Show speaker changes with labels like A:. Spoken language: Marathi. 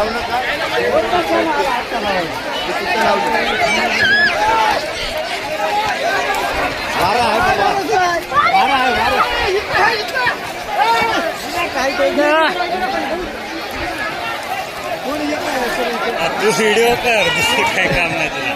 A: अवघड झालं
B: वारा आहे वारा आहे वारा काय
A: तू व्हिडिओ कर दुसरी काय काम